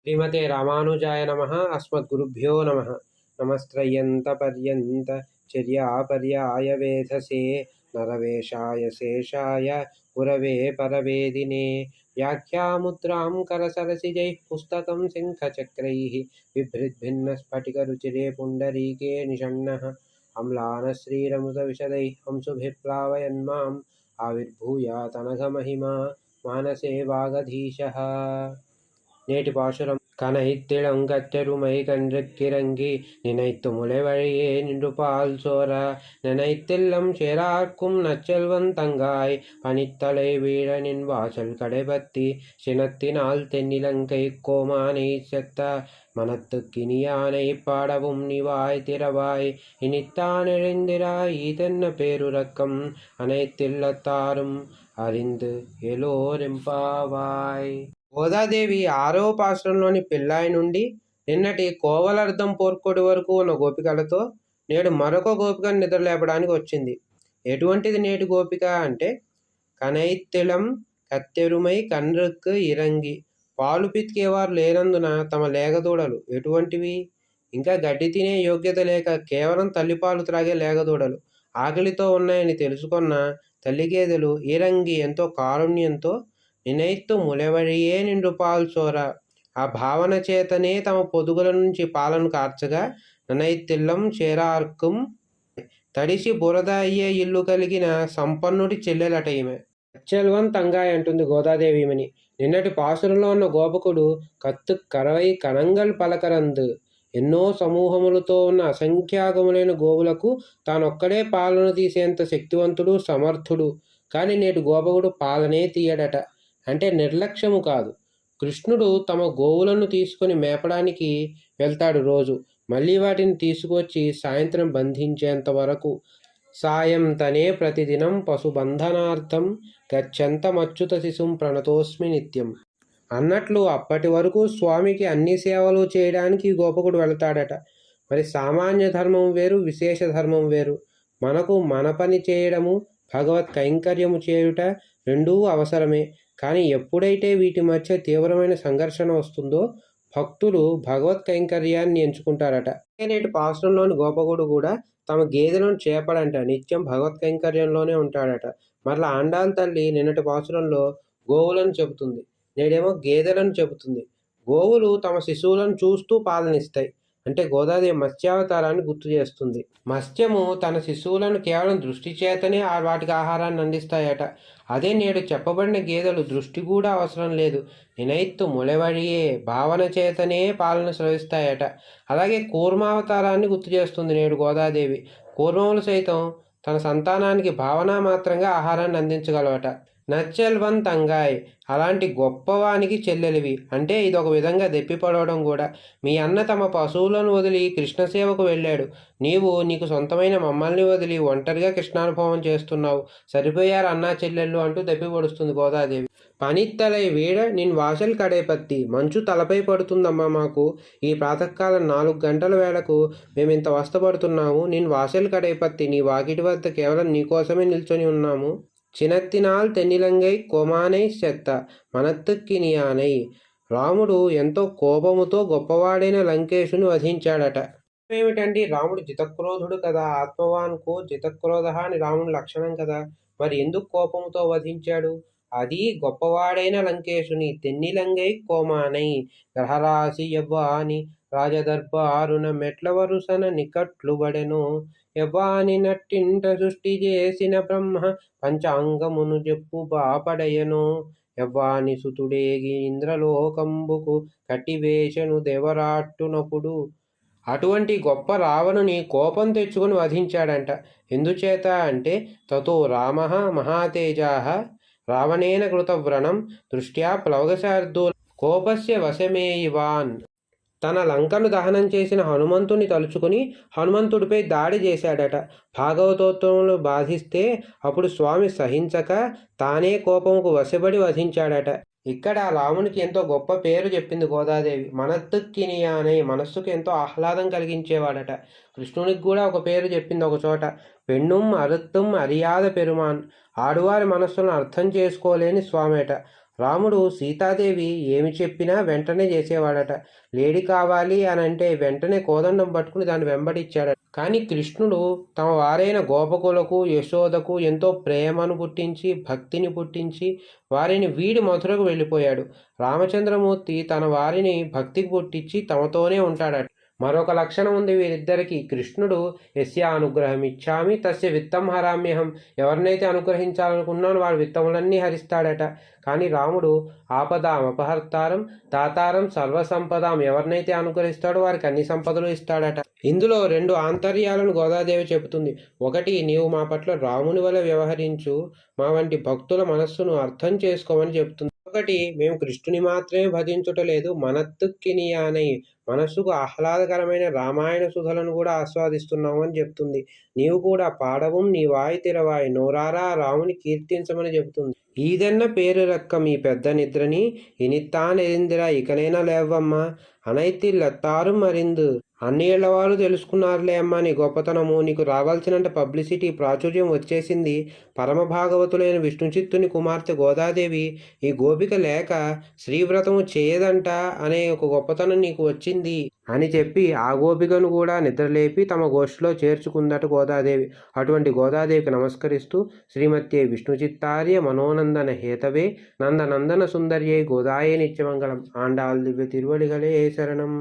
श्रीमते रामानुजाय नमः, अस्मद्गुरुभ्यो नमः। नमस्त्रयन्तपर्यन्त चर्यापर्याय वेधसे नरवेशाय शेषाय गुरवे परवेदिने। व्याख्यामुद्रां करसरसिजैः पुस्तकं सिंहचक्रैः बिभृद्भिन्नस्फटिकरुचिरे पुण्डरीके निषण्णः। अम्लानश्रीरमृतविशदैः हंसुभिः आविर्भूयातनघमहिमा मानसे वागधीशः நேற்று பாசுரம் கனைத்திளங்கத்தெருமை கன்று கிறங்கி நினைத்து முளைவழியே நின்று பால் சோர நினைத்தில்லம் சேரார்க்கும் நச்செல்வன் தங்காய். பனித்தலை வீழனின் வாசல் கடைபத்தி சினத்தினால் தென்னிலங்கை கோமானை செத்த மனத்து கினியானை பாடவும் நிவாய் திறவாய். இனித்தான் இதென்ன பேருறக்கம்? அனைத்தில்லத்தாரும் அறிந்து எலோரெம்பாவாய் గోదాదేవి ఆరవ పాశ్రంలోని పిల్లాయి నుండి నిన్నటి కోవలర్ధం పోర్కొడి వరకు ఉన్న గోపికలతో నేడు మరొక గోపికను నిద్రలేపడానికి వచ్చింది. ఎటువంటిది నేటి గోపిక అంటే కనైత్తిళం కత్తెరుమై కన్రుక్కు ఇరంగి. పాలు పితికేవారు లేనందున తమ లేగదూడలు ఎటువంటివి? ఇంకా గడ్డి తినే యోగ్యత లేక కేవలం తల్లిపాలు త్రాగే లేగదూడలు ఆకలితో ఉన్నాయని తెలుసుకున్న తల్లి గేదెలు ఈరంగి ఎంతో కారుణ్యంతో నినైత్తు ములెవడియే నిండు పాల్చోర ఆ భావన చేతనే తమ పొదుగుల నుంచి పాలను కార్చగా ననైతిల్లం చేరార్కం తడిసి బురద అయ్యే ఇల్లు కలిగిన సంపన్నుడి చెల్లెలట ఈమె అచ్చల్వన్ తంగాయ్ అంటుంది గోదాదేవిమని నిన్నటి పాసురంలో ఉన్న గోపకుడు కత్తు కరవై కణంగల్ పలకరందు. ఎన్నో సమూహములతో ఉన్న అసంఖ్యాకములైన గోవులకు తానొక్కడే పాలన తీసేంత శక్తివంతుడు సమర్థుడు. కానీ నేటి గోపకుడు పాలనే తీయడట. అంటే నిర్లక్ష్యము కాదు. కృష్ణుడు తమ గోవులను తీసుకొని మేపడానికి వెళ్తాడు రోజు. మళ్ళీ వాటిని తీసుకొచ్చి సాయంత్రం బంధించేంత వరకు సాయం తనే ప్రతిదినం పశుబంధనార్థం గచ్చంతమచ్యుత శిశుం ప్రణతోస్మి నిత్యం. అన్నట్లు అప్పటి వరకు స్వామికి అన్ని సేవలు చేయడానికి గోపకుడు వెళతాడట. మరి సామాన్య ధర్మం వేరు విశేష ధర్మం వేరు. మనకు మన పని చేయడము భగవత్ కైంకర్యము చేయుట రెండూ అవసరమే. కానీ ఎప్పుడైతే వీటి మధ్య తీవ్రమైన సంఘర్షణ వస్తుందో భక్తులు భగవత్ కైంకర్యాన్ని ఎంచుకుంటారట. నేటి పాశ్రంలోని గోపగుడు కూడా తమ గేదెలను చేపడంట. నిత్యం భగవత్ కైంకర్యంలోనే ఉంటాడట. మరలా ఆండాల తల్లి నిన్నటి పాశ్రంలో గోవులను చెబుతుంది. నేడేమో గేదెలను చెబుతుంది. గోవులు తమ శిశువులను చూస్తూ పాలనిస్తాయి. అంటే గోదాదేవి మత్స్యావతారాన్ని గుర్తు చేస్తుంది. మత్స్యము తన శిశువులను కేవలం దృష్టి చేతనే వాటికి ఆహారాన్ని అందిస్తాయట. అదే నేడు చెప్పబడిన గేదెలు దృష్టి కూడా అవసరం లేదు. నినైత్తు ములవడియే భావన చేతనే పాలన స్రవిస్తాయట. అలాగే కూర్మావతారాన్ని గుర్తు చేస్తుంది నేడు గోదాదేవి. కూర్మములు సైతం తన సంతానానికి భావన మాత్రంగా ఆహారాన్ని అందించగలవట. నచ్చల్వన్ తంగాయ్ అలాంటి గొప్పవానికి చెల్లెలివి. అంటే ఇది ఒక విధంగా దెప్పిపడవడం కూడా. మీ అన్న తమ పశువులను వదిలి కృష్ణసేవకు వెళ్ళాడు. నీవు నీకు సొంతమైన మమ్మల్ని వదిలి ఒంటరిగా కృష్ణానుభవం చేస్తున్నావు. సరిపోయారు అన్నా చెల్లెళ్ళు అంటూ దెప్పిపడుస్తుంది గోదాదేవి. పనిత్తలై వీడ నేను వాసల్ కడేపత్తి మంచు తలపై పడుతుందమ్మా మాకు. ఈ ప్రాతకాలం నాలుగు గంటల వేళకు మేము ఇంత వస్తపడుతున్నాము. నేను వాసల్ కడేపత్తి నీ వాకిటి వద్ద కేవలం నీకోసమే నిల్చొని ఉన్నాము. చినత్తినాల్ తెన్నిలంగై కోమానై చెత్త మనత్తుక్కినియానై రాముడు ఎంతో కోపముతో గొప్పవాడైన లంకేశుని వధించాడట. ఏమిటండి రాముడు జితక్రోధుడు కదా ఆత్మవాన్కు జితక్రోధ అని రాముడు లక్షణం కదా. మరి ఎందుకు కోపముతో వధించాడు? అది గొప్పవాడైన లంకేశుని తెన్నిలంగై కోమానై. గ్రహరాశి యవ్వాని రాజదర్బారున మెట్ల వరుసన నికట్లు బడెను. యవ్వాని నట్టింట సృష్టి చేసిన బ్రహ్మ పంచాంగమును చెప్పు బాపడయను. యవ్వాని సుతుడేగి ఇంద్రలోకంబుకు కటివేషను దేవరాట్టునప్పుడు. అటువంటి గొప్ప రావణుని కోపం తెచ్చుకొని వధించాడంట. ఎందుచేత అంటే తతో రామ మహాతేజా రావణేన కృతవ్రణం దృష్ట్యా ప్లవగశార్దూ కోపస్య ఇవాన్. తన లంకను దహనం చేసిన హనుమంతుని తలుచుకుని హనుమంతుడిపై దాడి చేశాడట. భాగవతోత్వంలో బాధిస్తే అప్పుడు స్వామి సహించక తానే కోపముకు వశపడి వధించాడట. ఇక్కడ రామునికి ఎంతో గొప్ప పేరు చెప్పింది గోదాదేవి. మనత్తుక్కిని అనే మనస్సుకు ఎంతో ఆహ్లాదం కలిగించేవాడట. కృష్ణునికి కూడా ఒక పేరు చెప్పింది ఒక చోట. పెన్నుం అరుత్తుం అరియాద పెరుమాన్. ఆడువారి మనస్సును అర్థం చేసుకోలేని స్వామేట. రాముడు సీతాదేవి ఏమి చెప్పినా వెంటనే చేసేవాడట. లేడి కావాలి అని అంటే వెంటనే కోదండం పట్టుకుని దాన్ని వెంబడిచ్చాడట కానీ కృష్ణుడు తమ వారైన గోపకులకు యశోదకు ఎంతో ప్రేమను పుట్టించి భక్తిని పుట్టించి వారిని వీడి మధురకు వెళ్ళిపోయాడు. రామచంద్రమూర్తి తన వారిని భక్తికి పుట్టించి తమతోనే ఉంటాడట. మరొక లక్షణం ఉంది వీరిద్దరికి. కృష్ణుడు ఎస్య అనుగ్రహం ఇచ్చామి తస్య విత్తం హరామ్యహం. ఎవరినైతే అనుగ్రహించాలనుకున్నానో వాడు విత్తములన్నీ హరిస్తాడట. కానీ రాముడు ఆపదాం అపహర్తారం దాతారం సర్వసంపదాం. ఎవరినైతే అనుగ్రహిస్తాడో వారికి అన్ని సంపదలు ఇస్తాడట. ఇందులో రెండు ఆంతర్యాలను గోదాదేవి చెబుతుంది. ఒకటి నీవు మా పట్ల రాముని వల్ల వ్యవహరించు. మా వంటి భక్తుల మనస్సును అర్థం చేసుకోమని చెబుతుంది. ఒకటి మేము కృష్ణుని మాత్రమే భజించుట లేదు. మనత్తుక్కినియానై మనస్సుకు ఆహ్లాదకరమైన రామాయణ సుధలను కూడా ఆస్వాదిస్తున్నావు అని చెప్తుంది. నీవు కూడా పాడవం నీ వాయి తిరవాయి నోరారా రాముని కీర్తించమని చెబుతుంది. ఈదన్న పేరు రక్క మీ పెద్ద నిద్రని? ఇనిత్తానెరిందిరా ఇకనైనా లేవమ్మా? అనైతిల్లత్తారు మరిందు. అన్ని ఏళ్ళవారు తెలుసుకున్నారులే అమ్మా నీ గొప్పతనము. నీకు రావాల్సినంత పబ్లిసిటీ ప్రాచుర్యం వచ్చేసింది. పరమ భాగవతులైన విష్ణుచిత్తుని కుమార్తె గోదాదేవి ఈ గోపిక లేక శ్రీవ్రతము చేయదంట అనే ఒక గొప్పతనం నీకు వచ్చింది. అని చెప్పి ఆ గోపికను కూడా నిద్రలేపి తమ గోష్ఠిలో చేర్చుకుందట గోదాదేవి. అటువంటి గోదాదేవికి నమస్కరిస్తూ శ్రీమత్యే విష్ణుచిత్తార్య మనోనందన హేతవే నందనందన సుందర్యే గోదాయే నిత్యమంగళం. ఆండాల్ దివ్య తిరువడిగలే శరణం.